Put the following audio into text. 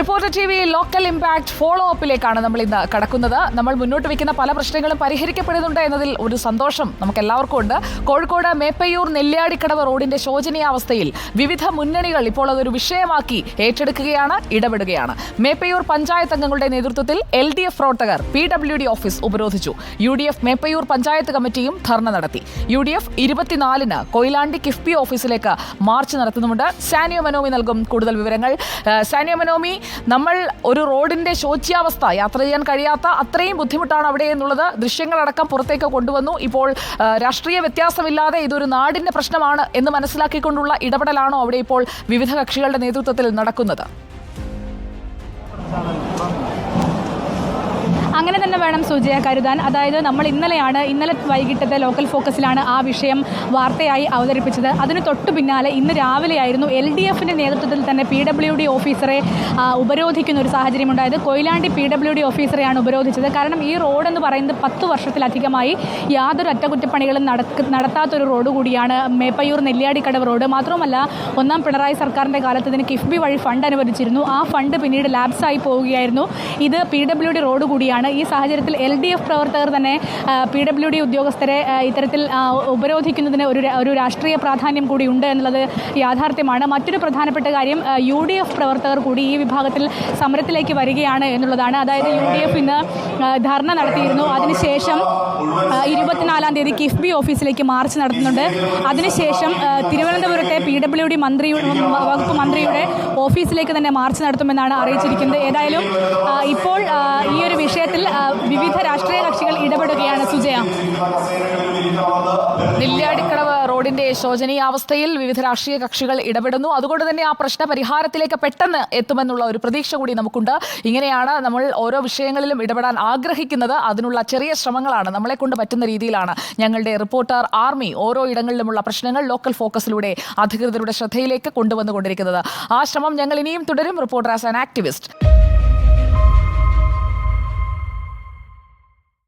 Reporter T V local impact follow അപ്പിലേക്കാണ് നമ്മൾ ഇന്ന് കടക്കുന്നത്. നമ്മൾ മുന്നോട്ട് വെക്കുന്ന പല പ്രശ്നങ്ങളും പരിഹരിക്കപ്പെടുന്നുണ്ട് എന്നതിൽ ഒരു സന്തോഷം നമുക്ക് എല്ലാവർക്കും ഉണ്ട്. കോഴിക്കോട് മേപ്പയ്യൂർ നെല്ലിയാടിക്കടവ് റോഡിന്റെ ശോചനീയാവസ്ഥയിൽ വിവിധ മുന്നണികൾ ഇപ്പോൾ അതൊരു വിഷയമാക്കി ഏറ്റെടുക്കുകയാണ് ഇടപെടുകയാണ്. മേപ്പയ്യൂർ പഞ്ചായത്ത് അംഗങ്ങളുടെ നേതൃത്വത്തിൽ എൽ ഡി എഫ് പ്രവർത്തകർ പി ഡബ്ല്യു ഡി ഓഫീസ് ഉപരോധിച്ചു. U D F Meppayyur panchayat കമ്മിറ്റിയും ധർണ നടത്തി. യു ഡി എഫ് ഇരുപത്തിനാലിന് കൊയിലാണ്ടി കിഫ്ബി ഓഫീസിലേക്ക് മാർച്ച് നടത്തുന്നുമുണ്ട്. സാനിയോ മനോമി നൽകും കൂടുതൽ വിവരങ്ങൾ. സാനിയോ മനോമി നമ്മൾ ഒരു റോഡിന്റെ ശോച്യാവസ്ഥ യാത്ര ചെയ്യാൻ കഴിയാത്ത അത്രയും ബുദ്ധിമുട്ടാണ് അവിടെ എന്നുള്ളത് ദൃശ്യങ്ങളടക്കം പുറത്തേക്ക് കൊണ്ടുവന്നു. ഇപ്പോൾ രാഷ്ട്രീയ വ്യത്യാസമില്ലാതെ ഇതൊരു നാടിന്റെ പ്രശ്നമാണ് എന്ന് മനസ്സിലാക്കിക്കൊണ്ടുള്ള ഇടപെടലാണോ അവിടെ ഇപ്പോൾ വിവിധ കക്ഷികളുടെ നേതൃത്വത്തിൽ നടക്കുന്നത്? അങ്ങനെ തന്നെ വേണം സുജയ കരുതാൻ. അതായത് നമ്മൾ ഇന്നലെയാണ് ഇന്നലെ വൈകിട്ടത്തെ ലോക്കൽ ഫോക്കസിലാണ് ആ വിഷയം വാർത്തയായി അവതരിപ്പിച്ചത്. അതിന് തൊട്ടു പിന്നാലെ ഇന്ന് രാവിലെയായിരുന്നു എൽ ഡി എഫിന്റെ നേതൃത്വത്തിൽ തന്നെ പി ഡബ്ല്യു ഡി ഓഫീസറെ ഉപരോധിക്കുന്ന ഒരു സാഹചര്യം ഉണ്ടായത്. കൊയിലാണ്ടി പി ഡബ്ല്യു ഡി ഓഫീസറെയാണ് ഉപരോധിച്ചത്. കാരണം ഈ റോഡ് എന്ന് പറയുന്നത് പത്ത് വർഷത്തിലധികമായി യാതൊരു അറ്റകുറ്റപ്പണികളും നടക്ക നടത്താത്തൊരു റോഡ് കൂടിയാണ് മേപ്പയ്യൂർ നെല്ലിയാടിക്കടവ് റോഡ്. മാത്രമല്ല ഒന്നാം പിണറായി സർക്കാരിന്റെ കാലത്ത് ഇതിന് കിഫ്ബി വഴി ഫണ്ട് അനുവദിച്ചിരുന്നു. ആ ഫണ്ട് പിന്നീട് ലാബ്സായി പോവുകയായിരുന്നു. ഇത് പി ഡബ്ല്യു ഡി റോഡ് കൂടിയാണ്. സാഹചര്യത്തിൽ എൽ ഡി എഫ് പ്രവർത്തകർ തന്നെ പി ഡബ്ല്യു ഡി ഉദ്യോഗസ്ഥരെ ഇത്തരത്തിൽ ഉപരോധിക്കുന്നതിന് ഒരു ഒരു രാഷ്ട്രീയ പ്രാധാന്യം കൂടി ഉണ്ട് എന്നുള്ളത് യാഥാർത്ഥ്യമാണ്. മറ്റൊരു പ്രധാനപ്പെട്ട കാര്യം യു ഡി എഫ് പ്രവർത്തകർ കൂടി ഈ വിഭാഗത്തിൽ സമരത്തിലേക്ക് വരികയാണ് എന്നുള്ളതാണ്. അതായത് യു ഡി എഫ് ഇന്ന് ധർണ നടത്തിയിരുന്നു. അതിനുശേഷം ഇരുപത്തിനാലാം തീയതി കിഫ്ബി ഓഫീസിലേക്ക് മാർച്ച് നടത്തുന്നുണ്ട്. അതിനുശേഷം തിരുവനന്തപുരത്തെ പി ഡബ്ല്യു ഡി മന്ത്രി വകുപ്പ് മന്ത്രിയുടെ ഓഫീസിലേക്ക് തന്നെ മാർച്ച് നടത്തുമെന്നാണ് അറിയിച്ചിരിക്കുന്നത്. ഏതായാലും ഇപ്പോൾ ഈ ഒരു വിഷയത്തിൽ വിവിധ രാഷ്ട്രീയ കക്ഷികൾ ഇടപെടുകയാണ് സുജയ. നെല്ലിയാടിക്കടവ് റോഡിന്റെ ശോചനീയാവസ്ഥയിൽ വിവിധ രാഷ്ട്രീയ കക്ഷികൾ ഇടപെടുന്നു. അതുകൊണ്ട് തന്നെ ആ പ്രശ്ന പരിഹാരത്തിലേക്ക് പെട്ടെന്ന് എത്തുമെന്നുള്ള ഒരു പ്രതീക്ഷ കൂടി നമുക്കുണ്ട്. ഇങ്ങനെയാണ് നമ്മൾ ഓരോ വിഷയങ്ങളിലും ഇടപെടാൻ ആഗ്രഹിക്കുന്നത്. അതിനുള്ള ചെറിയ ശ്രമങ്ങളാണ് നമ്മളെ കൊണ്ട് പറ്റുന്ന രീതിയിലാണ് ഞങ്ങളുടെ റിപ്പോർട്ടർ ആർമി ഓരോ ഇടങ്ങളിലുമുള്ള പ്രശ്നങ്ങൾ ലോക്കൽ ഫോക്കസിലൂടെ അധികൃതരുടെ ശ്രദ്ധയിലേക്ക് കൊണ്ടുവന്നുകൊണ്ടിരിക്കുന്നത്. ആ ശ്രമം ഞങ്ങൾ ഇനിയും തുടരും. Reporter as an activist.